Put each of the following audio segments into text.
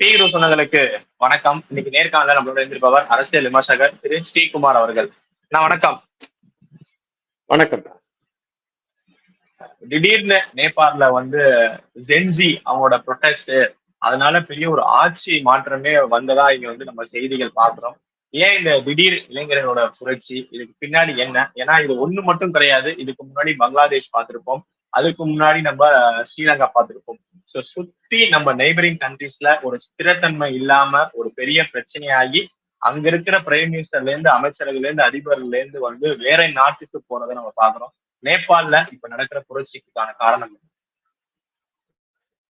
Beer சொன்னங்களுக்கு வணக்கம். இன்னைக்கு நேர்காணல நம்மளோட இருந்திருப்பவர் அரசியல் விமர்சகர் திரு ஸ்ரீகுமார் அவர்கள். நான் வணக்கம். வணக்கம். திடீர்னு நேபாள்ல வந்து ஜென்சி அவங்களோட ப்ரொட்டஸ்ட் அதனால பெரிய ஒரு ஆட்சி மாற்றமே வந்ததா இங்க வந்து நம்ம செய்திகள் பாக்குறோம் ஏன் இந்த திடீர் இளைஞர்களோட புரட்சி? இதுக்கு பின்னாடி என்ன? ஏன்னா இது ஒண்ணு மட்டும் கிடையாது. இதுக்கு முன்னாடி பங்களாதேஷ் பார்த்திருப்போம். அதுக்கு முன்னாடி நம்ம ஸ்ரீலங்கா பார்த்திருப்போம். ஸோ சுத்தி நம்ம நெய்பரிங் கண்ட்ரீஸ்ல ஒரு ஸ்திரத்தன்மை இல்லாம ஒரு பெரிய பிரச்சனையாகி அங்க இருக்கிற பிரைம் மினிஸ்டர்ல இருந்து அமைச்சர்கள்ல இருந்து அதிபர்ல இருந்து வந்து வேற நாட்டுக்கு போறதை நம்ம பாக்குறோம் நேபாள்ல இப்ப நடக்கிற புரட்சிக்கான காரணம்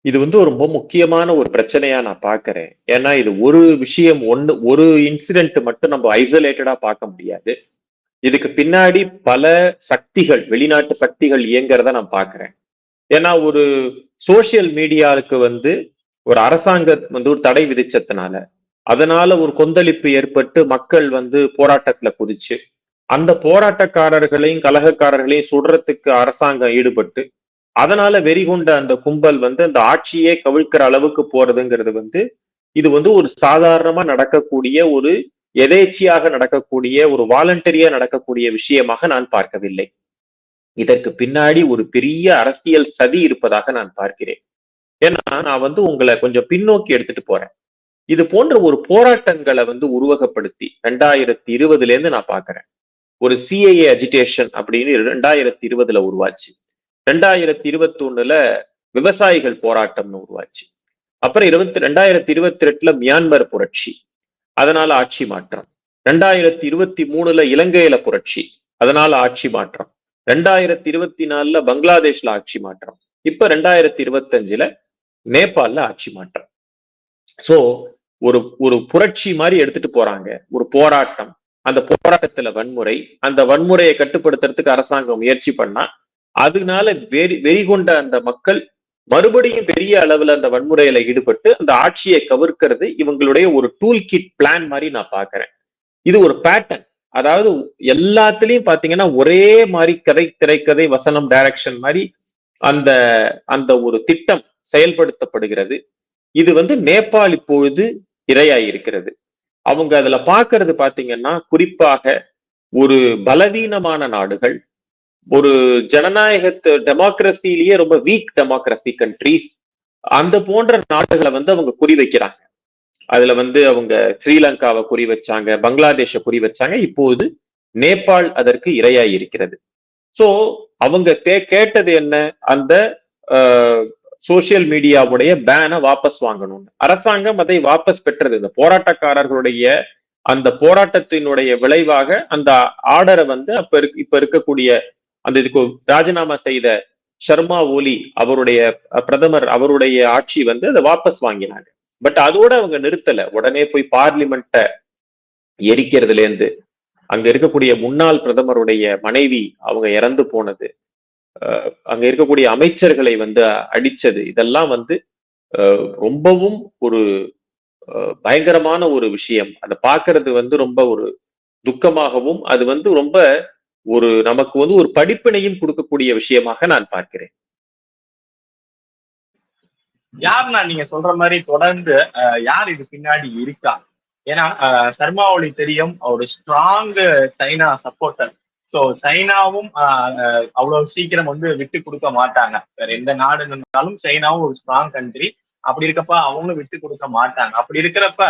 இது வந்து ஒரு ரொம்ப முக்கியமான ஒரு பிரச்சனையா நான் பாக்குறேன் ஏன்னா இது ஒரு விஷயம் ஒண்ணு ஒரு இன்சிடென்ட் மட்டும் நம்ம ஐசோலேட்டடா பார்க்க முடியாது. இதுக்கு பின்னாடி பல சக்திகள் வெளிநாட்டு சக்திகள் இயங்குறத நான் பாக்குறேன் ஏன்னா ஒரு சோசியல் மீடியாவுக்கு வந்து ஒரு அரசாங்கம் வந்து ஒரு தடை விதிச்சதுனால அதனால ஒரு கொந்தளிப்பு ஏற்பட்டு மக்கள் வந்து போராட்டத்துல குதிச்சு அந்த போராட்டக்காரர்களையும் கலகக்காரர்களையும் சுடுறதுக்கு அரசாங்கம் ஈடுபட்டு அதனால வெறிகொண்ட அந்த கும்பல் வந்து அந்த ஆட்சியே கவிழ்க்கிற அளவுக்கு போறதுங்கிறது வந்து இது வந்து ஒரு சாதாரணமா நடக்கக்கூடிய ஒரு எதேச்சியாக நடக்கக்கூடிய ஒரு வாலண்டரியா நடக்கக்கூடிய விஷயமாக நான் பார்க்கவில்லை. இதற்கு பின்னாடி ஒரு பெரிய அரசியல் சதி இருப்பதாக நான் பார்க்கிறேன். ஏன்னா நான் வந்து உங்களை கொஞ்சம் பின்னோக்கி எடுத்துட்டு போறேன். இது போன்ற ஒரு போராட்டங்களை வந்து உருவகப்படுத்தி ரெண்டாயிரத்தி இருபதுல இருந்து நான் பாக்குறேன் ஒரு சிஐஏ அஜிடேஷன் அப்படின்னு ரெண்டாயிரத்தி இருபதுல உருவாச்சு. ரெண்டாயிரத்தி இருபத்தி ஒண்ணுல விவசாயிகள் போராட்டம்னு உருவாச்சு. அப்புறம் இருபத்தி ரெண்டாயிரத்தி இருபத்தி ரெண்டுல மியான்மர் புரட்சி. அதனால ஆட்சி மாற்றம். ரெண்டாயிரத்தி இருபத்தி மூணுல இலங்கையில புரட்சி. அதனால ஆட்சி மாற்றம். ரெண்டாயிரத்தி இருபத்தி நாலுல பங்களாதேஷ்ல ஆட்சி மாற்றம். இப்ப ரெண்டாயிரத்தி இருபத்தஞ்சுல அஞ்சுல ஆட்சி மாற்றம். சோ ஒரு ஒரு புரட்சி மாதிரி எடுத்துட்டு போறாங்க. ஒரு போராட்டம். அந்த போராட்டத்துல வன்முறை அந்த வன்முறையை கட்டுப்படுத்துறதுக்கு அரசாங்கம் முயற்சி பண்ணா அதனால வெறி வெறிகொண்ட அந்த மக்கள் மறுபடியும் பெரிய அளவுல அந்த வன்முறையில ஈடுபட்டு அந்த ஆட்சியை கவிர்க்கிறது இவங்களுடைய ஒரு டூல் கிட் பிளான் மாதிரி நான் பாக்குறேன் இது ஒரு பேட்டர்ன் அதாவது எல்லாத்துலயும் பாத்தீங்கன்னா ஒரே மாதிரி கதை திரைக்கதை வசனம் டைரக்ஷன் மாதிரி அந்த அந்த ஒரு திட்டம் செயல்படுத்தப்படுகிறது. இது வந்து நேபாள் இப்பொழுது இரையாயிருக்கிறது அவங்க அதுல பாக்குறது பாத்தீங்கன்னா குறிப்பாக ஒரு பலவீனமான நாடுகள் ஒரு ஜனநாயகத்து டெமோக்ரஸிலேயே ரொம்ப வீக் டெமோக்ரஸி கண்ட்ரிஸ் அந்த போன்ற நாடுகளை வந்து அவங்க குறி வைக்கிறாங்க அதுல வந்து அவங்க ஸ்ரீலங்காவை குறி வச்சாங்க பங்களாதேஷ குறி வச்சாங்க. இப்போது நேபாள் அதற்கு இரையாய் இருக்கிறது. சோ அவங்க கேட்டது என்ன? அந்த சோசியல் மீடியாவுடைய பேனை வாபஸ் வாங்கணும்னு. அரசாங்கம் அதை வாபஸ் பெற்றது. இந்த போராட்டக்காரர்களுடைய அந்த போராட்டத்தினுடைய விளைவாக அந்த ஆர்டரை வந்து அப்ப இருக்கு இப்ப இருக்கக்கூடிய அந்த இதுக்கு ராஜினாமா செய்த சர்மா ஓலி அவருடைய பிரதமர் அவருடைய ஆட்சி வந்து அதை வாபஸ் வாங்கினாங்க. பட் அதோட அவங்க நிறுத்தல. உடனே போய் பார்லிமெண்ட்டை எரிக்கிறதுல இருந்து அங்க இருக்கக்கூடிய முன்னாள் பிரதமருடைய மனைவி அவங்க இறந்து போனது. அங்க இருக்கக்கூடிய அமைச்சர்களை வந்து அடிச்சது. இதெல்லாம் வந்து ரொம்பவும் ஒரு பயங்கரமான ஒரு விஷயம். அதை பார்க்கறது வந்து ரொம்ப ஒரு துக்கமாகவும் அது வந்து ரொம்ப ஒரு நமக்கு வந்து ஒரு படிப்பினையும் கொடுக்கக்கூடிய விஷயமாக நான் பார்க்கிறேன். யாருன்னா நீங்க சொல்ற மாதிரி தொடர்ந்து யார் இது பின்னாடி இருக்கா? ஏன்னா சர்மா ஒளி தெரியும் ஒரு ஸ்ட்ராங் சைனா சப்போர்ட்டர் ஸோ சைனாவும் அவ்வளவு சீக்கிரம் வந்து விட்டு கொடுக்க மாட்டாங்க. வேற எந்த நாடு இருந்தாலும் சைனாவும் ஒரு ஸ்ட்ராங் கண்ட்ரி அப்படி இருக்கப்ப அவங்களும் விட்டு கொடுக்க மாட்டாங்க. அப்படி இருக்கிறப்ப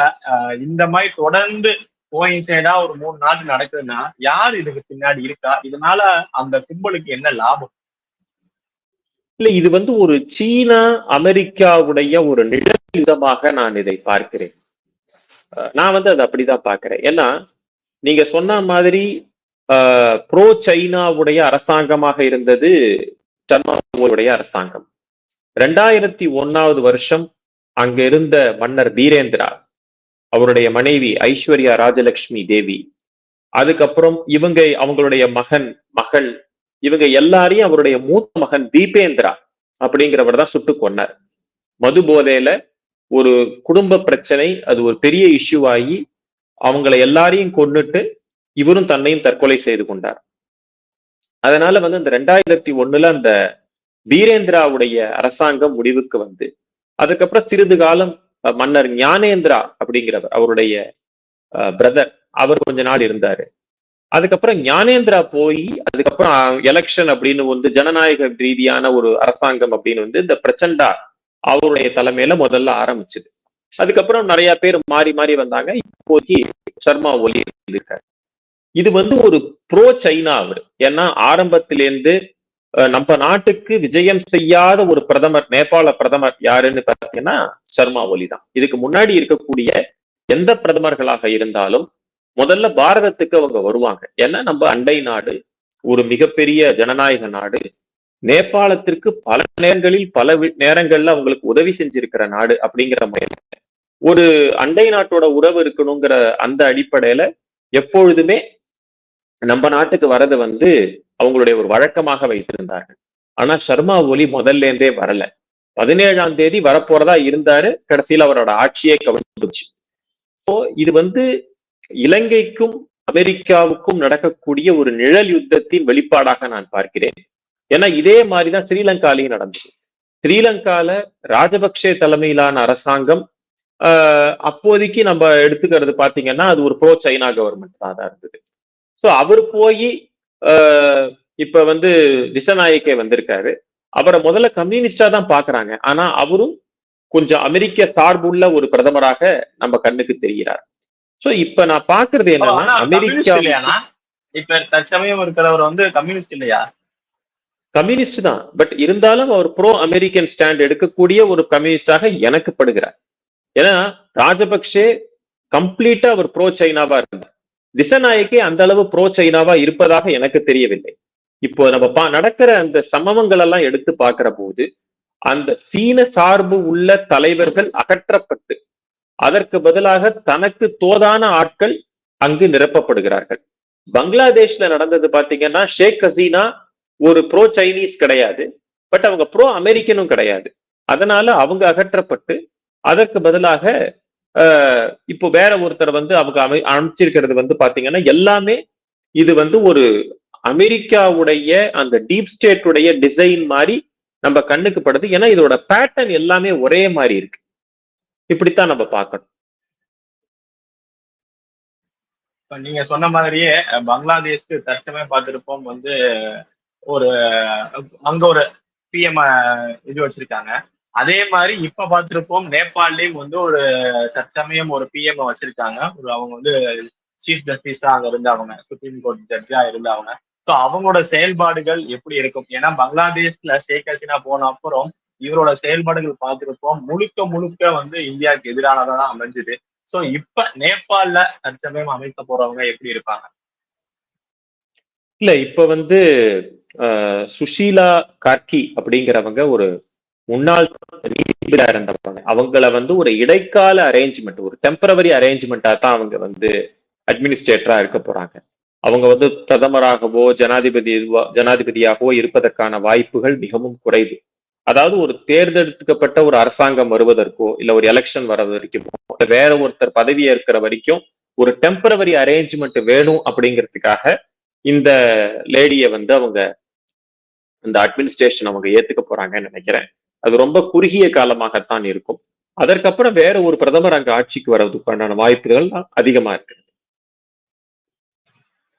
இந்த மாதிரி தொடர்ந்து கோயின்சைடா ஒரு மூணு நாடு நடக்குதுன்னா யார் இதுக்கு பின்னாடி இருக்கா? இதனால அந்த கும்பலுக்கு என்ன லாபம்? இல்ல இது வந்து ஒரு சீனா அமெரிக்காவுடைய ஒரு நிழலிதமாக நான் இதை பார்க்கிறேன். நான் வந்து அதை அப்படிதான் பார்க்கிறேன். ஏன்னா நீங்க சொன்ன மாதிரி ப்ரோ சைனாவுடைய அரசாங்கமாக இருந்தது சர்மாவுடைய அரசாங்கம். ரெண்டாயிரத்தி ஒன்னாவது வருஷம் அங்க இருந்த மன்னர் வீரேந்திரா அவருடைய மனைவி ஐஸ்வர்யா ராஜலட்சுமி தேவி அதுக்கப்புறம் இவங்க அவங்களுடைய மகன் மகள் இவங்க எல்லாரையும் அவருடைய மூத்த மகன் தீபேந்திரா அப்படிங்கிறவர் தான் சுட்டு கொன்னார். மது போதையில ஒரு குடும்ப பிரச்சனை அது ஒரு பெரிய இஷ்யூ ஆகி அவங்கள எல்லாரையும் கொண்டுட்டு இவரும் தன்னையும் தற்கொலை செய்து கொண்டார். அதனால வந்து இந்த ரெண்டாயிரத்தி ஒண்ணுல அந்த வீரேந்திராவுடைய அரசாங்கம் முடிவுக்கு வந்து அதுக்கப்புறம் சிறிது காலம் மன்னர் ஞானேந்திரா அப்படிங்கிறவர் அவருடைய பிரதர் அவர் கொஞ்ச நாள் இருந்தாரு. அதுக்கப்புறம் ஞானேந்திரா போய் அதுக்கப்புறம் எலெக்ஷன் அப்படின்னு வந்து ஜனநாயக ரீதியான ஒரு அரசாங்கம் அப்படின்னு வந்து இந்த பிரச்சண்டா அவருடைய தலைமையில முதல்ல ஆரம்பிச்சது. அதுக்கப்புறம் நிறைய பேர் மாறி மாறி வந்தாங்க. இப்போதைக்கு சர்மா ஒலி இருக்காரு. இது வந்து ஒரு ப்ரோ சைனா அவர். ஏன்னா ஆரம்பத்திலேருந்து அஹ், நம்ம நாட்டுக்கு விஜயம் செய்யாத ஒரு பிரதமர் நேபாள பிரதமர் யாருன்னு பார்த்தீங்கன்னா சர்மா ஒலி தான் இதுக்கு முன்னாடி இருக்கக்கூடிய எந்த பிரதமர்களாக இருந்தாலும் முதல்ல பாரதத்துக்கு அவங்க வருவாங்க. ஏன்னா நம்ம அண்டை நாடு ஒரு மிகப்பெரிய ஜனநாயக நாடு. நேபாளத்திற்கு பல நேரங்களில் பல வி- நேரங்கள்ல அவங்களுக்கு உதவி செஞ்சிருக்கிற நாடு அப்படிங்கிற முறையில ஒரு அண்டை நாட்டோட உறவு இருக்கணுங்கிற அந்த அடிப்படையில எப்பொழுதுமே நம்ம நாட்டுக்கு வரது வந்து அவங்களுடைய ஒரு வழக்கமாக வைத்திருந்தார்கள். ஆனா சர்மா ஒலி முதல்ல இருந்தே வரல. பதினேழாம் தேதி வரப்போறதா இருந்தாரு. கடைசியில் அவரோட ஆட்சியே கவிழ்ந்துச்சு இப்போ இது வந்து இலங்கைக்கும் அமெரிக்காவுக்கும் நடக்கக்கூடிய ஒரு நிழல் யுத்தத்தின் வெளிப்பாடாக நான் பார்க்கிறேன். ஏன்னா இதே மாதிரிதான் ஸ்ரீலங்காலையும் நடந்தது. ஸ்ரீலங்கால ராஜபக்சே தலைமையிலான அரசாங்கம் அப்போதைக்கு நம்ம எடுத்துக்கிறது பாத்தீங்கன்னா அது ஒரு ப்ரோ சைனா கவர்மெண்ட் தான் இருந்தது. ஸோ அவர் போய் இப்ப வந்து திசநாயக்கே வந்திருக்காரு. அவரை முதல்ல கம்யூனிஸ்டா தான் பாக்குறாங்க. ஆனா அவரும் கொஞ்சம் அமெரிக்க சார்புள்ள ஒரு பிரதமராக நம்ம கண்ணுக்கு தெரிகிறார். சோ இப்ப நான் பாக்குறது என்னன்னா அமெரிக்கா இப்ப தற்சமயம் இருக்கிறவர் வந்து கம்யூனிஸ்ட் இல்லையா? கம்யூனிஸ்ட் தான். பட் இருந்தாலும் அவர் ப்ரோ அமெரிக்கன் ஸ்டாண்ட் எடுக்கக்கூடிய ஒரு கம்யூனிஸ்டாக எனக்கு படுகிறார். ஏன்னா ராஜபக்சே கம்ப்ளீட்டா அவர் ப்ரோ சைனாவா இருந்தார். திசநாயக்கே அந்த அளவு ப்ரோ சைனாவா இருப்பதாக எனக்கு தெரியவில்லை. இப்போ நம்ம பா நடக்கிற அந்த சம்பவங்கள் எல்லாம் எடுத்து பார்க்கிற போது அந்த சீன சார்பு உள்ள தலைவர்கள் அகற்றப்பட்டு அதற்கு பதிலாக தனக்கு தோதான ஆட்கள் அங்கு நிரப்பப்படுகிறார்கள். பங்களாதேஷ்ல நடந்தது பாத்தீங்கன்னா ஷேக் ஹசீனா ஒரு ப்ரோ சைனீஸ் கிடையாது. பட் அவங்க ப்ரோ அமெரிக்கனும் கிடையாது. அதனால அவங்க அகற்றப்பட்டு அதற்கு பதிலாக இப்போ வேற ஒருத்தர் வந்து அவங்க அமை அமைச்சிருக்கிறது வந்து பாத்தீங்கன்னா எல்லாமே இது வந்து ஒரு அமெரிக்காவுடைய அந்த டீப் ஸ்டேட்டுடைய டிசைன் மாதிரி நம்ம கண்ணுக்கு படுது. ஏன்னா இதோட பேட்டர்ன் எல்லாமே ஒரே மாதிரி இருக்கு. இப்படித்தான் நம்ம பார்க்கணும். நீங்க சொன்ன மாதிரியே பங்களாதேஷ்க்கு தற்சமயம் பார்த்திருப்போம் வந்து ஒரு அங்க ஒரு பிஎம் இது வச்சிருக்காங்க. அதே மாதிரி இப்ப பார்த்திருப்போம் நேபாள்லயும் வந்து ஒரு தற்சமயம் ஒரு பிஎம் வச்சிருக்காங்க. ஒரு அவங்க வந்து சீஃப் ஜஸ்டிஸா அங்க இருந்தவங்க சுப்ரீம் கோர்ட் ஜட்ஜா இருந்தவங்க ஸோ அவங்களோட செயல்பாடுகள் எப்படி இருக்கும்? ஏன்னா பங்களாதேஷ்ல ஷேக் ஹசீனா போன அப்புறம் இவரோட செயல்பாடுகள் பார்த்திருப்போம். முழுக்க முழுக்க வந்து இந்தியாவுக்கு எதிரானதா தான் அமைஞ்சுது. இப்ப நேபாள்ல தற்சமயம் அமைக்க போறவங்க எப்படி இருப்பாங்க? இல்ல இப்ப வந்து சுஷீலா கார்கி அப்படிங்கிறவங்க ஒரு முன்னாள் நீதிபதியா இருந்தவங்க. அவங்கள வந்து ஒரு இடைக்கால அரேஞ்ச்மெண்ட் ஒரு டெம்பரவரி அரேஞ்ச்மெண்டா தான் அவங்க வந்து அட்மினிஸ்ட்ரேட்டரா இருக்க போறாங்க. அவங்க வந்து பிரதமராகவோ ஜனாதிபதி ஜனாதிபதியாகவோ இருப்பதற்கான வாய்ப்புகள் மிகவும் குறைவு. அதாவது ஒரு தேர்ந்தெடுக்கப்பட்ட ஒரு அரசாங்கம் வருவதற்கோ இல்ல ஒரு எலெக்ஷன் வர வரைக்கும் இல்ல வேற ஒருத்தர் பதவி ஏற்கிற வரைக்கும் ஒரு டெம்பரவரி அரேஞ்ச்மெண்ட் வேணும் அப்படிங்கிறதுக்காக இந்த லேடிய வந்து அவங்க இந்த அட்மினிஸ்ட்ரேஷன் அவங்க ஏத்துக்க போறாங்கன்னு நினைக்கிறேன். அது ரொம்ப குறுகிய காலமாகத்தான் இருக்கும். அதற்கப்புறம் வேற ஒரு பிரதமர் அங்க ஆட்சிக்கு வர்றதுக்கான வாய்ப்புகள் அதிகமா இருக்கு.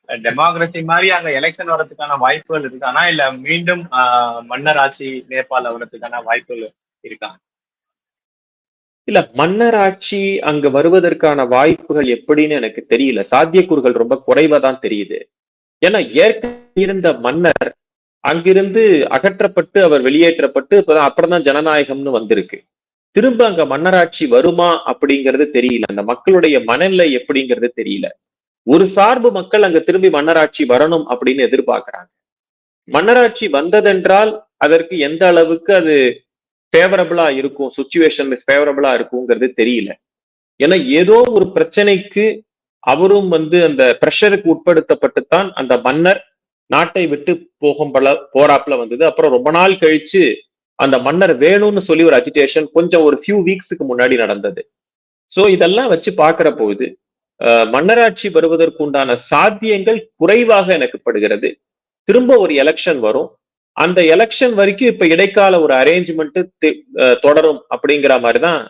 டெமோக்ரஸி மாதிரி அங்க எலெக்ஷன் வர்றதுக்கான வாய்ப்புகள் இருக்கானா இல்ல மீண்டும் ஆஹ், மன்னர் ஆட்சி நேபாள் வர்றதுக்கான வாய்ப்புகள் இருக்கா? இல்ல மன்னர் ஆட்சி அங்க வருவதற்கான வாய்ப்புகள் எப்படின்னு எனக்கு தெரியல. சாத்தியக்கூறுகள் ரொம்ப குறைவா தான் தெரியுது. ஏன்னா ஏற்கனவே இருந்த மன்னர் அங்கிருந்து அகற்றப்பட்டு அவர் வெளியேற்றப்பட்டு இப்பதான் அப்புறம் தான் ஜனநாயகம்னு வந்திருக்கு. திரும்ப அங்க மன்னராட்சி வருமா அப்படிங்கிறது தெரியல. அந்த மக்களுடைய மனநிலை எப்படிங்கிறது தெரியல. ஒரு சார்பு மக்கள் அங்க திரும்பி மன்னராட்சி வரணும் அப்படின்னு எதிர்பார்க்கிறாங்க. மன்னராட்சி வந்ததென்றால் அதற்கு எந்த அளவுக்கு அது ஃபேவரபிளா இருக்கும் சுச்சுவேஷன் ஃபேவரபிளா இருக்குங்கிறது தெரியல. ஏன்னா ஏதோ ஒரு பிரச்சனைக்கு அவரும் வந்து அந்த ப்ரெஷருக்கு உட்படுத்தப்பட்டுத்தான் அந்த மன்னர் நாட்டை விட்டு போகும் பல போராப்புல வந்தது. அப்புறம் ரொம்ப நாள் கழிச்சு அந்த மன்னர் வேணும்னு சொல்லி ஒரு அஜிடேஷன் கொஞ்சம் ஒரு ஃபியூ வீக்ஸுக்கு முன்னாடி நடந்தது. ஸோ இதெல்லாம் வச்சு பார்க்கிற போது மன்னராட்சி வருவதற்கு உண்டான சாத்தியங்கள் குறைவாக எனக்கு படுகிறது. திரும்ப ஒரு எலெக்ஷன் வரும். அந்த எலெக்ஷன் வரைக்கும் இப்ப இடைக்கால ஒரு அரேஞ்ச்மெண்ட் தொடரும் அப்படிங்கிற மாதிரிதான்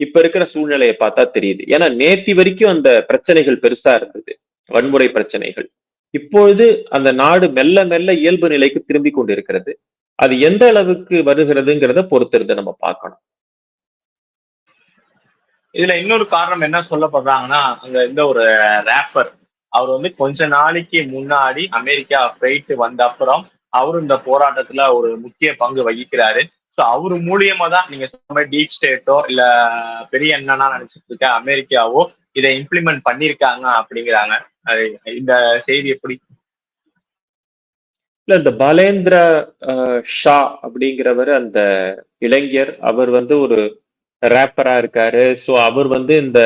இப்ப இருக்கிற சூழ்நிலையை பார்த்தா தெரியுது. ஏன்னா நேத்தி வரைக்கும் அந்த பிரச்சனைகள் பெருசா இருந்தது. வன்முறை பிரச்சனைகள். இப்பொழுது அந்த நாடு மெல்ல மெல்ல இயல்பு நிலைக்கு திரும்பி கொண்டிருக்கிறது. அது எந்த அளவுக்கு வருகிறதுங்கிறத பொறுத்திருந்து நம்ம பார்க்கணும். இதுல இன்னொரு காரணம் என்ன சொல்லப்படுறாங்கன்னா அங்க இந்த ஒரு ரேப்பர் அவர் வந்து கொஞ்ச நாளைக்கு முன்னாடி அமெரிக்கா போயிட்டு வந்த அப்புறம் அவரும் இந்த போராட்டத்துல ஒரு முக்கிய பங்கு வகிக்கிறாரு. ஸோ அவர் மூலியமா தான் நீங்க சொன்ன மாதிரி டீப் ஸ்டேட்டோ இல்ல பெரிய என்னன்னா நினைச்சிட்டு இருக்க அமெரிக்காவோ இதை இம்ப்ளிமெண்ட் பண்ணிருக்காங்க அப்படிங்கிறாங்க. இந்த செய்தி எப்படி? இல்ல இந்த பலேந்திர அஹ், ஷா அப்படிங்கிறவர் அந்த இளைஞர் அவர் வந்து ஒரு ரேப்பரா இருக்காரு. ஸோ அவர் வந்து இந்த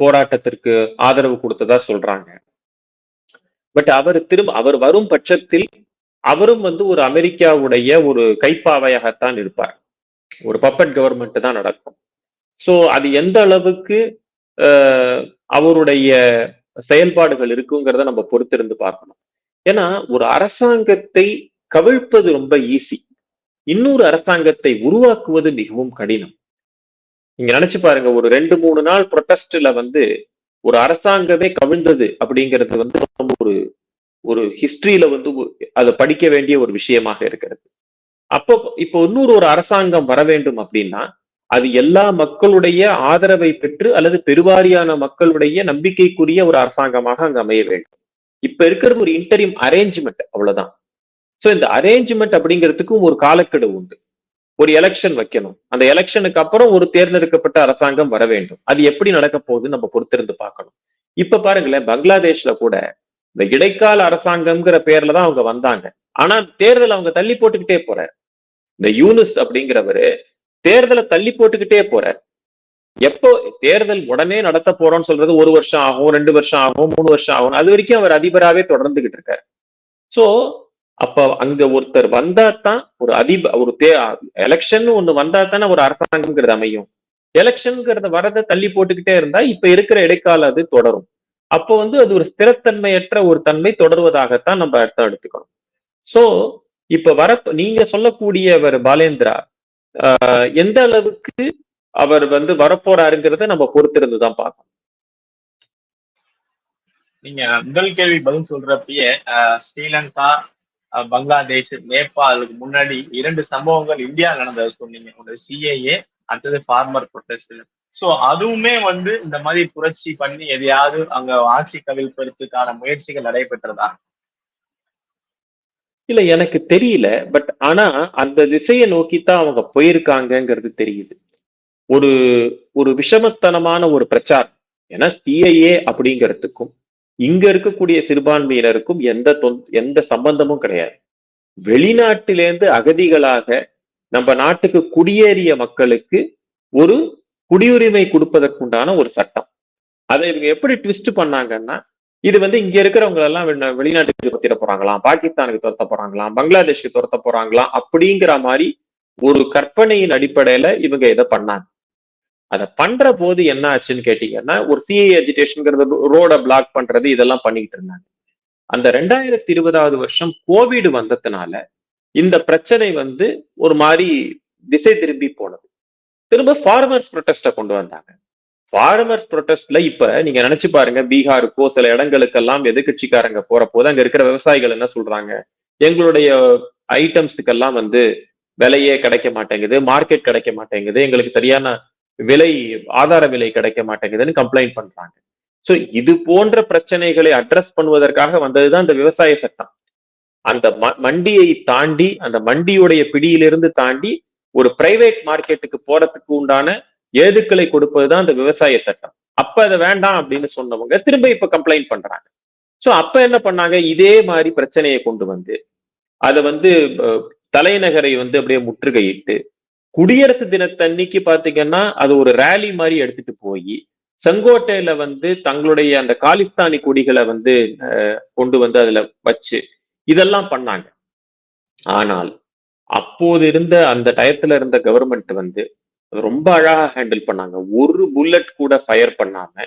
போராட்டத்திற்கு ஆதரவு கொடுத்ததா சொல்றாங்க. பட் அவர் திரும்ப அவர் வரும் பட்சத்தில் அவரும் வந்து ஒரு அமெரிக்காவுடைய ஒரு கைப்பாவையாகத்தான் இருப்பார். ஒரு பப்பட் கவர்மெண்ட் தான் நடக்கும். ஸோ அது எந்த அளவுக்கு அவருடைய செயல்பாடுகள் இருக்குங்கிறத நம்ம பொறுத்திருந்து பார்க்கணும். ஏன்னா ஒரு அரசாங்கத்தை கவிழ்ப்பது ரொம்ப ஈஸி இன்னொரு அரசாங்கத்தை உருவாக்குவது மிகவும் கடினம். நீங்க நினைச்சு பாருங்க ஒரு ரெண்டு மூணு நாள் ப்ரொட்டஸ்ட்ல வந்து ஒரு அரசாங்கமே கவிழ்ந்தது அப்படிங்கிறது வந்து ரொம்ப ஒரு ஒரு ஹிஸ்டரியில வந்து அதை படிக்க வேண்டிய ஒரு விஷயமாக இருக்கிறது. அப்போ இப்போ இன்னொரு ஒரு அரசாங்கம் வர வேண்டும் அப்படின்னா அது எல்லா மக்களுடைய ஆதரவை பெற்று அல்லது பெருவாரியான மக்களுடைய நம்பிக்கைக்குரிய ஒரு அரசாங்கமாக அங்க அமைய வேண்டும். இப்ப இருக்கிறது ஒரு இன்டரிம் அரேஞ்ச்மெண்ட் அவ்வளவுதான். சோ இந்த அரேஞ்ச்மெண்ட் அப்படிங்கிறதுக்கும் ஒரு காலக்கெடு உண்டு. ஒரு எலெக்ஷன் வைக்கணும். அந்த எலெக்ஷனுக்கு அப்புறம் ஒரு தேர்ந்தெடுக்கப்பட்ட அரசாங்கம் வர வேண்டும். அது எப்படி நடக்க போகுது நம்ம பொறுத்திருந்து பார்க்கணும். இப்ப பாருங்களேன் பங்களாதேஷ்ல கூட இந்த இடைக்கால அரசாங்கம்ங்கிற பேர்ல தான் அவங்க வந்தாங்க. ஆனா தேர்தல் அவங்க தள்ளி போட்டுக்கிட்டே போறாரு. இந்த யூனுஸ் அப்படிங்கிறவரு தேர்தலை தள்ளி போட்டுக்கிட்டே போறார். எப்போ தேர்தல் உடனே நடத்த போறோம்னு சொல்றது ஒரு வருஷம் ஆகும் ரெண்டு வருஷம் ஆகும் மூணு வருஷம் ஆகும். அது வரைக்கும் அவர் அதிபராகவே தொடர்ந்துகிட்டு இருக்காரு. சோ அப்ப அங்க ஒருத்தர் வந்தா தான் ஒரு அதிப ஒரு தே எலெக்ஷன் ஒண்ணு வந்தா தானே ஒரு அரசாங்கம்ங்கிறது அமையும். எலெக்ஷன்ங்கிறத வரதை தள்ளி போட்டுக்கிட்டே இருந்தா இப்ப இருக்கிற இடைக்கால அது தொடரும். அப்போ வந்து அது ஒரு ஸ்திரத்தன்மையற்ற ஒரு தன்மை தொடர்வதாகத்தான் நம்ம அர்த்தம் எடுத்துக்கணும். சோ இப்ப வர நீங்க சொல்லக்கூடியவர் பாலேந்திரா ஆஹ் எந்த அளவுக்கு அவர் வந்து வரப்போறாருங்கிறத நம்ம பொறுத்திருந்து தான் பார்க்கணும். நீங்க முதல் கேள்வி பதில் சொல்றப்பயே ஸ்ரீலங்கா பங்களாதேஷ் நேபாளுக்கு முன்னாடி இரண்டு சம்பவங்கள் இந்தியா நடந்ததை சொன்னீங்க. ஒன்று சிஏஏ அடுத்தது ஃபார்மர் ப்ரொட்டஸ்ட் சோ அதுவுமே வந்து இந்த மாதிரி புரட்சி பண்ணி எதையாவது அங்க ஆட்சி கவிழ்ப்பதற்கான முயற்சிகள் நடைபெற்றதா? இல்ல எனக்கு தெரியல. பட் ஆனா அந்த திசையை நோக்கித்தான் அவங்க போயிருக்காங்கங்கிறது தெரியுது. ஒரு ஒரு விஷமத்தனமான ஒரு பிரச்சாரம். ஏன்னா சிஐஏ அப்படிங்கிறதுக்கும் இங்க இருக்கக்கூடிய சிறுபான்மையினருக்கும் எந்த எந்த சம்பந்தமும் கிடையாது. வெளிநாட்டிலேருந்து அகதிகளாக நம்ம நாட்டுக்கு குடியேறிய மக்களுக்கு ஒரு குடியுரிமை கொடுப்பதற்குண்டான ஒரு சட்டம். அதை இவங்க எப்படி ட்விஸ்ட் பண்ணாங்கன்னா இது வந்து இங்க இருக்கிறவங்க எல்லாம் வெளிநாட்டுக்கு துரத்திட போறாங்களாம் பாகிஸ்தானுக்கு துரத்த போறாங்களாம் பங்களாதேஷுக்கு துரத்த போறாங்களாம் அப்படிங்கிற மாதிரி ஒரு கற்பனையின் அடிப்படையில இவங்க இதை பண்ணாங்க. அதை பண்ற போது என்ன ஆச்சுன்னு கேட்டீங்கன்னா ஒரு சிஐ எஜுகேஷன்ங்கிறது ரோட பிளாக் பண்றது இதெல்லாம் பண்ணிக்கிட்டு இருந்தாங்க. அந்த ரெண்டாயிரத்தி இருபதாவது வருஷம் கோவிட் வந்ததுனால இந்த பிரச்சனை வந்து ஒரு மாதிரி திசை திரும்பி போனது. திரும்ப ஃபார்மர்ஸ் ப்ரொட்டஸ்ட கொண்டு வந்தாங்க. ஃபார்மர்ஸ் ப்ரொட்டஸ்ட்ல இப்ப நீங்க நினைச்சு பாருங்க பீகாருக்கோ சில இடங்களுக்கெல்லாம் எதிர்கட்சிக்காரங்க போற போது அங்க இருக்கிற விவசாயிகள் என்ன சொல்றாங்க? எங்களுடைய ஐட்டம்ஸுக்கெல்லாம் வந்து விலையே கிடைக்க மாட்டேங்குது மார்க்கெட் கிடைக்க மாட்டேங்குது எங்களுக்கு சரியான விலை ஆதார விலை கிடைக்க மாட்டேங்குதுன்னு கம்ப்ளைண்ட் பண்றாங்க. சோ இது போன்ற பிரச்சனைகளை அட்ரஸ் பண்ணுவதற்காக வந்ததுதான் இந்த விவசாய சட்டம். அந்த ம- மண்டியை தாண்டி அந்த மண்டியுடைய பிடியிலிருந்து தாண்டி ஒரு பிரைவேட் மார்க்கெட்டுக்கு போறதுக்கு உண்டான ஏதுக்களை கொடுப்பதுதான் இந்த விவசாய சட்டம். அப்ப அதை வேண்டாம் அப்படின்னு சொன்னவங்க திரும்ப இப்ப கம்ப்ளைண்ட் பண்றாங்க. சோ அப்ப என்ன பண்ணாங்க? இதே மாதிரி பிரச்சனையை கொண்டு வந்து அதை வந்து தலைநகரை வந்து அப்படியே முற்றுகையிட்டு குடியரசு தினத்தன்னைக்கு பாத்தீங்கன்னா அது ஒரு ரேலி மாதிரி எடுத்துட்டு போய் செங்கோட்டையில வந்து தங்களுடைய அந்த காலிஸ்தானி கொடிகளை வந்து அஹ், கொண்டு வந்து அதுல வச்சு இதெல்லாம் பண்ணாங்க. ஆனால் அப்போது இருந்த அந்த டயத்துல இருந்த கவர்மெண்ட் வந்து ரொம்ப அழகா ஹேண்டில் பண்ணாங்க. ஒரு புல்லட் கூட ஃபயர் பண்ணாம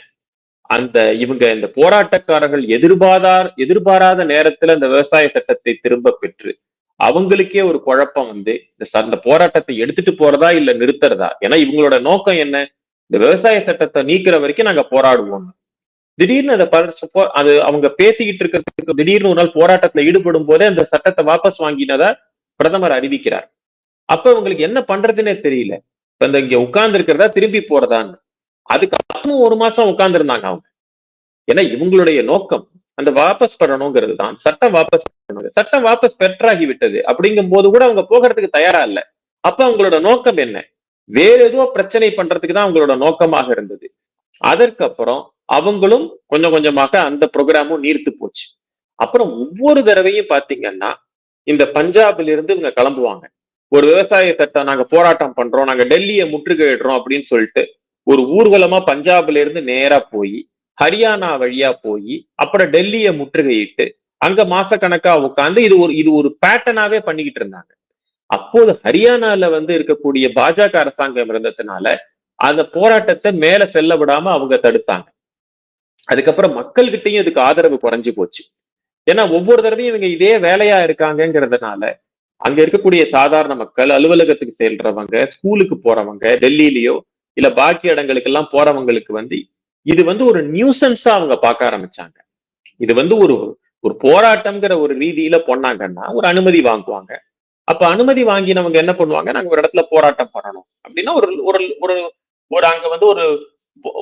அந்த இவங்க இந்த போராட்டக்காரர்கள் எதிர்பாராத எதிர்பாராத நேரத்துல அந்த விவசாய சட்டத்தை திரும்ப பெற்று அவங்களுக்கே ஒரு குழப்பம் வந்து இந்த போராட்டத்தை எடுத்துட்டு போறதா இல்ல நிறுத்துறதா? ஏன்னா இவங்களோட நோக்கம் என்ன? இந்த விவசாய சட்டத்தை நீக்கிற வரைக்கும் நாங்க போராடுவோம் திடீர்னு அதை அது அவங்க பேசிக்கிட்டு இருக்கிறதுக்கு திடீர்னு ஒரு நாள் போராட்டத்துல ஈடுபடும் போதே அந்த சட்டத்தை வாபஸ் வாங்கினதா பிரதமர் அறிவிக்கிறார். அப்ப அவங்களுக்கு என்ன பண்றதுன்னே தெரியல. இப்ப இந்த இங்க உட்கார்ந்து இருக்கிறதா திரும்பி போறதான்னு. அதுக்கு அப்புறம் ஒரு மாசம் உட்கார்ந்து இருந்தாங்க அவங்க. ஏன்னா இவங்களுடைய நோக்கம் அந்த வாபஸ் பண்ணணுங்கிறது தான். சட்டம் வாபஸ் பண்ணணும் சட்டம் வாபஸ் பெற்றாகி விட்டது. அப்படிங்கும் போது கூட அவங்க போகிறதுக்கு தயாரா இல்ல. அப்ப அவங்களோட நோக்கம் என்ன? வேற ஏதோ பிரச்சனை பண்றதுக்கு தான் அவங்களோட நோக்கமாக இருந்தது. அதற்கப்புறம் அவங்களும் கொஞ்சம் கொஞ்சமாக அந்த ப்ரோக்ராமும் நீர்த்து போச்சு. அப்புறம் ஒவ்வொரு தடவையும் பாத்தீங்கன்னா இந்த பஞ்சாப்ல இருந்து இவங்க கிளம்புவாங்க. ஒரு விவசாய சட்டம் நாங்க போராட்டம் பண்றோம் நாங்க டெல்லியை முற்றுகையிடுறோம் அப்படின்னு சொல்லிட்டு ஒரு ஊர்வலமா பஞ்சாப்ல இருந்து நேரா போய் ஹரியானா வழியா போய் அப்புறம் டெல்லியை முற்றுகையிட்டு அங்க மாச கணக்கா உட்காந்து இது ஒரு இது ஒரு பேட்டர்னாவே பண்ணிக்கிட்டு இருந்தாங்க. அப்போது ஹரியானால வந்து இருக்கக்கூடிய பாஜக அரசாங்கம் இருந்ததுனால அந்த போராட்டத்தை மேல செல்ல விடாம அவங்க தடுத்தாங்க. அதுக்கப்புறம் மக்கள்கிட்டையும் இதுக்கு ஆதரவு குறைஞ்சு போச்சு. ஏன்னா ஒவ்வொரு தடவையும் இவங்க இதே வேலையா இருக்காங்கங்கிறதுனால அங்க இருக்கக்கூடிய சாதாரண மக்கள் அலுவலகத்துக்கு செல்றவங்க ஸ்கூலுக்கு போறவங்க டெல்லியிலயோ இல்ல பாக்கி இடங்களுக்கு எல்லாம் போறவங்களுக்கு வந்து இது வந்து ஒரு நியூசன்ஸா அவங்க பார்க்க ஆரம்பிச்சாங்க. இது வந்து ஒரு ஒரு போராட்டம்ங்கிற ஒரு ரீதியில போனாங்கன்னா ஒரு அனுமதி வாங்குவாங்க. அப்ப அனுமதி வாங்கினவங்க என்ன பண்ணுவாங்க? நாங்க ஒரு இடத்துல போராட்டம் பண்ணணும். அப்படின்னா ஒரு ஒரு ஒரு ஒரு அங்க வந்து ஒரு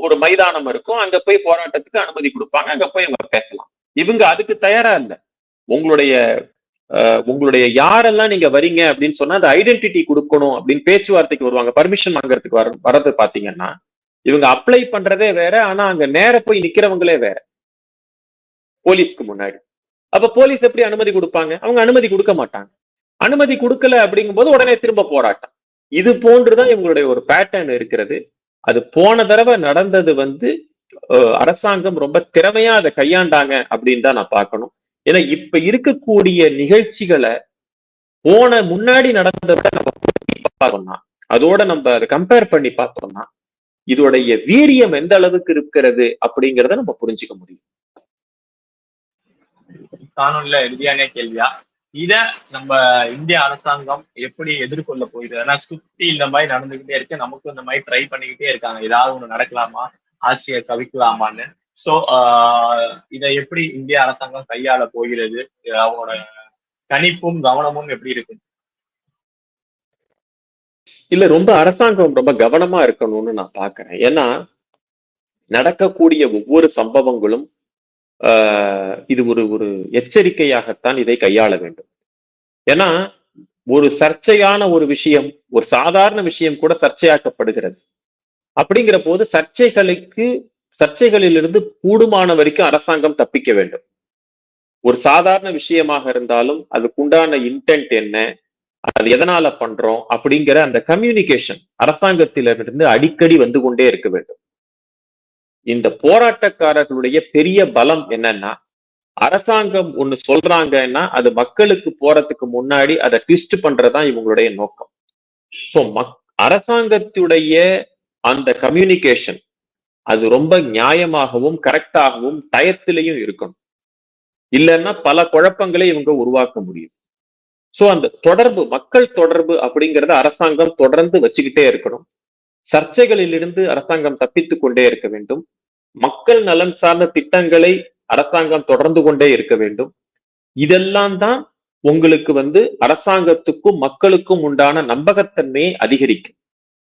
ஒரு மைதானம் இருக்கும். அங்க போய் போராட்டத்துக்கு அனுமதி கொடுப்பாங்க. அங்க போய் அவங்க பேசலாம். இவங்க அதுக்கு தயாரா இல்லை. உங்களுடைய உங்களுடைய யாரெல்லாம் நீங்க வரீங்க அப்படின்னு சொன்னா அந்த ஐடென்டிட்டி கொடுக்கணும் அப்படின்னு பேச்சுவார்த்தைக்கு வருவாங்க. பர்மிஷன் வாங்குறதுக்கு வர வர்றது பாத்தீங்கன்னா இவங்க அப்ளை பண்றதே வேற ஆனா அங்க நேர போய் நிக்கிறவங்களே வேற. போலீஸ்க்கு முன்னாடி. அப்ப போலீஸ் எப்படி அனுமதி கொடுப்பாங்க? அவங்க அனுமதி கொடுக்க மாட்டாங்க. அனுமதி கொடுக்கல அப்படிங்கும்போது உடனே திரும்ப போராட்டம். இது போன்றுதான் இவங்களுடைய ஒரு பேட்டர்ன் இருக்கிறது. அது போன தடவை நடந்தது வந்து அரசாங்கம் ரொம்ப திறமையா அதை கையாண்டாங்க அப்படின்னு தான் நான் பார்க்கணும். ஏன்னா இப்ப இருக்கக்கூடிய நிகழ்ச்சிகளை போன முன்னாடி நடந்ததை நம்ம பார்த்தோம்னா அதோட நம்ம அதை கம்பேர் பண்ணி பார்த்தோம்னா இதோடைய வீரியம் எந்த அளவுக்கு இருக்கிறது அப்படிங்கிறத நம்ம புரிஞ்சுக்க முடியும். காணொலியில இறுதியான கேள்வியா? இத நம்ம இந்திய அரசாங்கம் எப்படி எதிர்கொள்ள போகுது? ஏன்னா சுத்தி இந்த மாதிரி நடந்துகிட்டே இருக்கு. நமக்கும் இந்த மாதிரி ட்ரை பண்ணிக்கிட்டே இருக்காங்க. ஏதாவது ஒண்ணு நடக்கலாமா? ஆட்சியை கவிக்கலாமான்னு சோ இதை எப்படி இந்திய அரசாங்கம் கையாள போகிறது? அவங்களோட கணிப்பும் கவனமும் எப்படி இருக்கும்? இல்ல ரொம்ப அரசாங்கம் ரொம்ப கவனமா இருக்கணும்னு நான் பாக்குறேன். ஏன்னா நடக்கக்கூடிய ஒவ்வொரு சம்பவங்களும் ஆஹ், இது ஒரு ஒரு எச்சரிக்கையாகத்தான் இதை கையாள வேண்டும். ஏன்னா ஒரு சர்ச்சையான ஒரு விஷயம் ஒரு சாதாரண விஷயம் கூட சர்ச்சையாக்கப்படுகிறது. அப்படிங்கிற போது சர்ச்சைகளுக்கு சர்ச்சைகளிலிருந்து கூடுமான வரைக்கும் அரசாங்கம் தப்பிக்க வேண்டும். ஒரு சாதாரண விஷயமாக இருந்தாலும் அதுக்குண்டான இன்டென்ட் என்ன அது எதனால பண்றோம் அப்படிங்கிற அந்த கம்யூனிகேஷன் அரசாங்கத்திலிருந்து அடிக்கடி வந்து கொண்டே இருக்க வேண்டும். இந்த போராட்டக்காரர்களுடைய பெரிய பலம் என்னன்னா அரசாங்கம் ஒண்ணு சொல்றாங்கன்னா அது மக்களுக்கு போறதுக்கு முன்னாடி அதை ட்விஸ்ட் பண்றதுதான் இவங்களுடைய நோக்கம். ஸோ மக் அரசாங்கத்துடைய அந்த கம்யூனிகேஷன் அது ரொம்ப நியாயமாகவும் கரெக்டாகவும் டயத்திலையும் இருக்கணும். இல்லைன்னா பல குழப்பங்களை இவங்க உருவாக்க முடியும். சோ அந்த தொடர்பு மக்கள் தொடர்பு அப்படிங்கறத அரசாங்கம் தொடர்ந்து வச்சுக்கிட்டே இருக்கணும். சர்ச்சைகளிலிருந்து அரசாங்கம் தப்பித்துக் கொண்டே இருக்க வேண்டும். மக்கள் நலன் சார்ந்த திட்டங்களை அரசாங்கம் தொடர்ந்து கொண்டே இருக்க வேண்டும். இதெல்லாம் தான் உங்களுக்கு வந்து அரசாங்கத்துக்கும் மக்களுக்கும் உண்டான நம்பகத்தன்மையை அதிகரிக்கும்.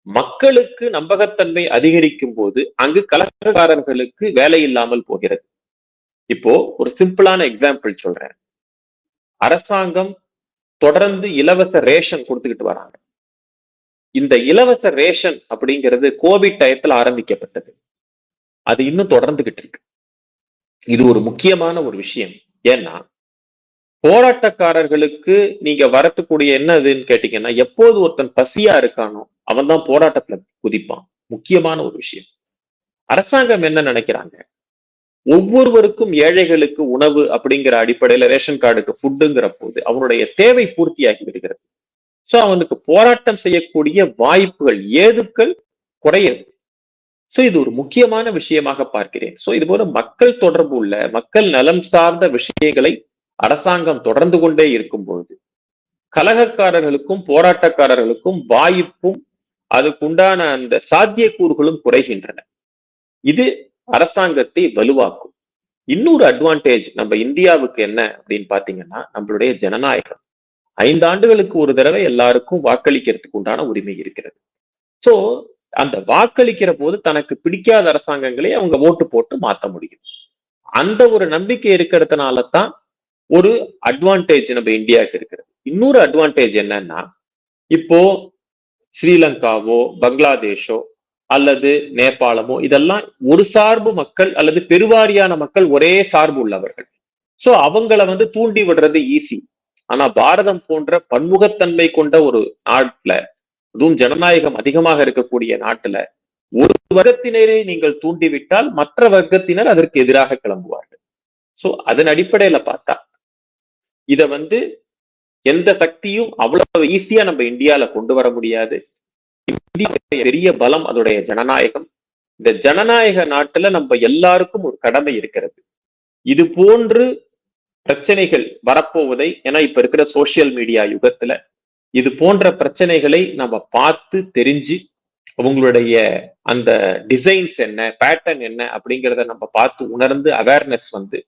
மக்களுக்கு நம்பகத்தன்மை அதிகரிக்கும் போது அங்கு கலகக்காரர்களுக்கு வேலை இல்லாமல் போகிறது. இப்போ ஒரு சிம்பிளான எக்ஸாம்பிள் சொல்றேன். அரசாங்கம் தொடர்ந்து இலவச ரேஷன் கொடுத்துக்கிட்டு வராங்க. இந்த இலவச ரேஷன் அப்படிங்கிறது கோவிட் டயத்தில் ஆரம்பிக்கப்பட்டது. அது இன்னும் தொடர்ந்துகிட்டு இருக்கு. இது ஒரு முக்கியமான ஒரு விஷயம். ஏன்னா போராட்டக்காரர்களுக்கு நீங்க வரத்துக்கூடிய என்ன இதுன்னு கேட்டீங்கன்னா எப்போது ஒருத்தன் பசியா இருக்கானோ அவன் தான் போராட்டத்துல குதிப்பான். முக்கியமான ஒரு விஷயம். அரசாங்கம் என்ன நினைக்கிறாங்க? ஒவ்வொருவருக்கும் ஏழைகளுக்கு உணவு அப்படிங்கிற அடிப்படையில ரேஷன் கார்டுக்கு ஃபுட்டுங்கிற போது அவனுடைய தேவை பூர்த்தியாகி விடுகிறது. சோ அவனுக்கு போராட்டம் செய்யக்கூடிய வாய்ப்புகள் ஏதுக்கள் குறையுது சோ இது ஒரு முக்கியமான விஷயமாக பார்க்கிறேன். சோ இது போல மக்கள் தொடர்பு உள்ள மக்கள் நலம் சார்ந்த விஷயங்களை அரசாங்கம் தொடர்ந்து கொண்டே இருக்கும் பொழுது கலகக்காரர்களுக்கும் போராட்டக்காரர்களுக்கும் வாய்ப்பும் அதுக்குண்டான அந்த சாத்தியக்கூறுகளும் குறைகின்றன. இது அரசாங்கத்தை வலுவாக்கும். இன்னொரு அட்வான்டேஜ் நம்ம இந்தியாவுக்கு என்ன அப்படின்னு பாத்தீங்கன்னா நம்மளுடைய ஜனநாயகம். ஐந்து ஆண்டுகளுக்கு ஒரு தடவை எல்லாருக்கும் வாக்களிக்கிறதுக்கு உண்டான உரிமை இருக்கிறது. சோ அந்த வாக்களிக்கிற போது தனக்கு பிடிக்காத அரசாங்கங்களை அவங்க ஓட்டு போட்டு மாத்த முடியும். அந்த ஒரு நம்பிக்கை இருக்கிறதுனால தான் ஒரு அட்வான்டேஜ் நம்ம இந்தியாவுக்கு இருக்கிறது. இன்னொரு அட்வான்டேஜ் என்னன்னா இப்போ ஸ்ரீலங்காவோ பங்களாதேஷோ அல்லது நேபாளமோ இதெல்லாம் ஒரு சார்பு மக்கள் அல்லது பெருவாரியான மக்கள் ஒரே சார்பு உள்ளவர்கள். சோ அவங்கள வந்து தூண்டி விடுறது ஈஸி ஆனா பாரதம் போன்ற பன்முகத்தன்மை கொண்ட ஒரு நாட்டுல அதுவும் ஜனநாயகம் அதிகமாக இருக்கக்கூடிய நாட்டுல ஒரு வர்க்கத்தினரை நீங்கள் தூண்டிவிட்டால் மற்ற வர்க்கத்தினர் அதற்கு எதிராக கிளம்புவார்கள். சோ அதன் அடிப்படையில பார்த்தா இத வந்து எந்த சக்தியும் அவ்வளவு ஈஸியா நம்ம இந்தியால கொண்டு வர முடியாது. இந்தியாவுடைய பெரிய பலம் அதோடைய ஜனநாயகம். இந்த ஜனநாயக நாட்டுல நம்ம எல்லாருக்கும் ஒரு கடமை இருக்கிறது. இது போன்று பிரச்சனைகள் வரப்போவதை ஏன்னா இப்ப இருக்கிற சோசியல் மீடியா யுகத்துல இது போன்ற பிரச்சனைகளை நம்ம பார்த்து தெரிஞ்சு அவங்களுடைய அந்த டிசைன்ஸ் என்ன பேட்டர்ன் என்ன அப்படிங்கிறத நம்ம பார்த்து உணர்ந்து அவேர்னஸ் வந்து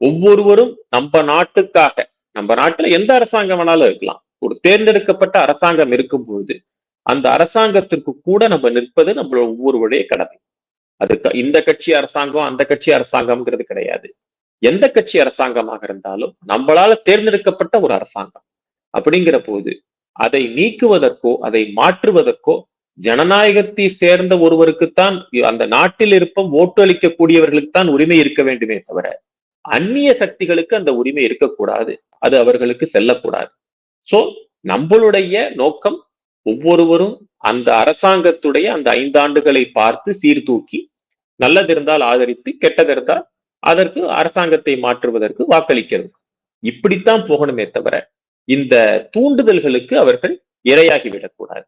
ஒவ்வொருவரும் நம்ம நாட்டுக்காக நம்ம நாட்டுல எந்த அரசாங்கம் வேணாலும் இருக்கலாம். ஒரு தேர்ந்தெடுக்கப்பட்ட அரசாங்கம் இருக்கும் பொழுது அந்த அரசாங்கத்திற்கு கூட நம்ம நிற்பது நம்மளோட ஒவ்வொருவருடைய கடமை. அதுக்கு இந்த கட்சி அரசாங்கம் அந்த கட்சி அரசாங்கம்ங்கிறது கிடையாது. எந்த கட்சி அரசாங்கமாக இருந்தாலும் நம்மளால தேர்ந்தெடுக்கப்பட்ட ஒரு அரசாங்கம். அப்படிங்கிற போது அதை நீக்குவதற்கோ அதை மாற்றுவதற்கோ ஜனநாயகத்தை சேர்ந்த ஒருவருக்குத்தான் அந்த நாட்டில் இருப்ப ஓட்டு அளிக்கக்கூடியவர்களுக்கு தான் உரிமை இருக்க வேண்டுமே தவிர அந்நிய சக்திகளுக்கு அந்த உரிமை இருக்கக்கூடாது. அது அவர்களுக்கு செல்லக்கூடாது. சோ நம்மளுடைய நோக்கம் ஒவ்வொருவரும் அந்த அரசாங்கத்துடைய அந்த ஐந்தாண்டுகளை பார்த்து சீர்தூக்கி நல்லது இருந்தால் ஆதரித்து கெட்டது இருந்தால் அதற்கு அரசாங்கத்தை மாற்றுவதற்கு வாக்களிக்கிறது. இப்படித்தான் போகணுமே தவிர இந்த தூண்டுதல்களுக்கு அவர்கள் இரையாகி விடக்கூடாது